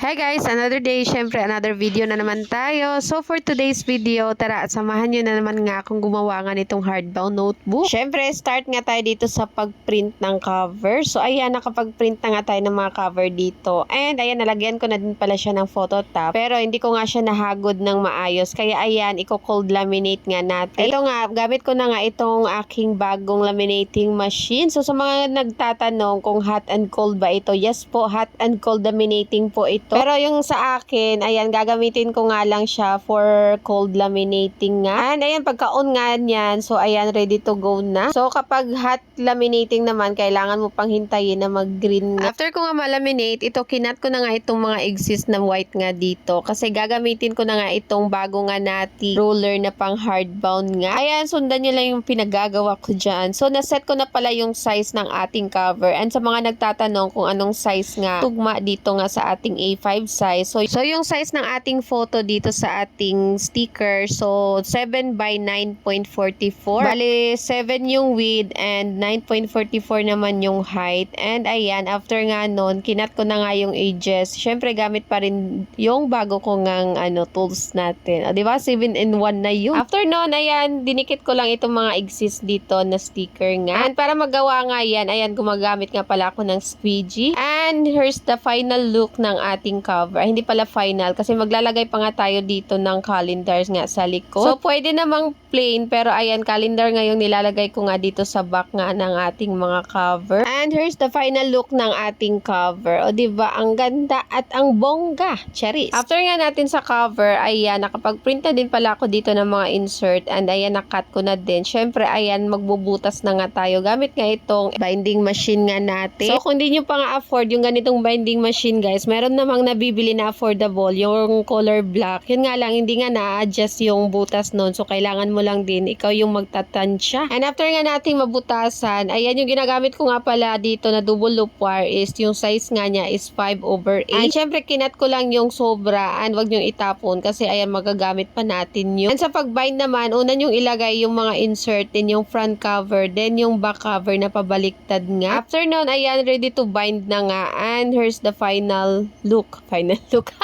Hi guys, another day, syempre another video na naman tayo. So for today's video, tara at samahan nyo na naman nga akong gumawa nga nitong hardbound notebook. Syempre, start nga tayo dito sa pag-print ng cover. So ayan, nakapag-print na nga tayo ng mga cover dito. And ayan, nalagyan ko na din pala siya ng photo top. Pero hindi ko nga siya nahagod ng maayos. Kaya ayan, i-cold laminate nga natin. Ito nga, gamit ko na nga itong aking bagong laminating machine. So sa mga nagtatanong kung hot and cold ba ito, yes po, hot and cold laminating po ito. Pero yung sa akin, ayan, gagamitin ko nga lang siya for cold laminating nga. And ayan, pagka-on nga niyan, so ayan, ready to go na. So kapag hot laminating naman, kailangan mo pang hintayin na mag-green nga. After ko nga malaminate, ito kinat ko na nga itong mga exist na white nga dito. Kasi gagamitin ko na nga itong bago nga nati roller na pang hardbound nga. Ayan, sundan nyo lang yung pinagagawa ko dyan. So naset ko na pala yung size ng ating cover. And sa mga nagtatanong kung anong size nga tugma dito nga sa ating A5 size. So, so yung size ng ating photo dito sa ating sticker, so 7 by 9.44. Bali, 7 yung width and 9.44 naman yung height. And ayan, after nga nun, kinat ko na nga yung edges. Syempre, gamit pa rin yung bago ko ngang ano, tools natin. O, di ba? 7 in 1 na yun. After nun, ayan, dinikit ko lang itong mga exist dito na sticker nga. And para magawa nga yan, ayan, gumagamit nga pala ako ng squeegee. And here's the final look ng ating cover. Ay, hindi pala final kasi maglalagay pa nga tayo dito ng calendars nga sa likod. So, pwede namang plain pero ayan, calendar nga yung nilalagay ko nga dito sa back nga ng ating mga cover. And here's the final look ng ating cover. O, di ba Ang ganda at ang bongga. Charis. After nga natin sa cover, ayan, nakapag-print na din pala ako dito ng mga insert and ayan, nakat ko na din. Syempre, ayan, magbubutas na nga tayo. Gamit nga itong binding machine nga natin. So, kung di nyo pa nga afford yung ganitong binding machine, guys, meron namang nabibili na affordable, yung color black. Yun nga lang, hindi nga na-adjust yung butas nun. So, kailangan mo lang din, ikaw yung magtatansya. And after nga nating mabutasan, ayan yung ginagamit ko nga pala dito na double loop wire is yung size nga niya is 5 over 8. And syempre, kinat ko lang yung sobra and wag nyo itapon kasi ayan, magagamit pa natin yun. And sa pagbind naman, una yung ilagay yung mga insert, then yung front cover, then yung back cover na pabaliktad nga. After nun, ayan, ready to bind na nga. And here's the final look. Final look.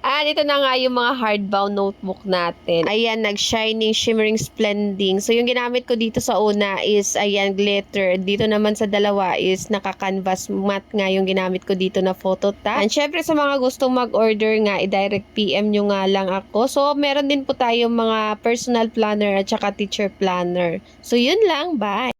Ah, dito na nga yung mga hardbound notebook natin. Ayan, nag-shining, shimmering, splending. So, yung ginamit ko dito sa una is, ayan, glitter. Dito naman sa dalawa is naka-canvas matte nga yung ginamit ko dito na photo tag. And syempre, sa mga gustong mag-order nga, i-direct PM nyo nga lang ako. So, meron din po tayong mga personal planner at saka teacher planner. So, yun lang. Bye!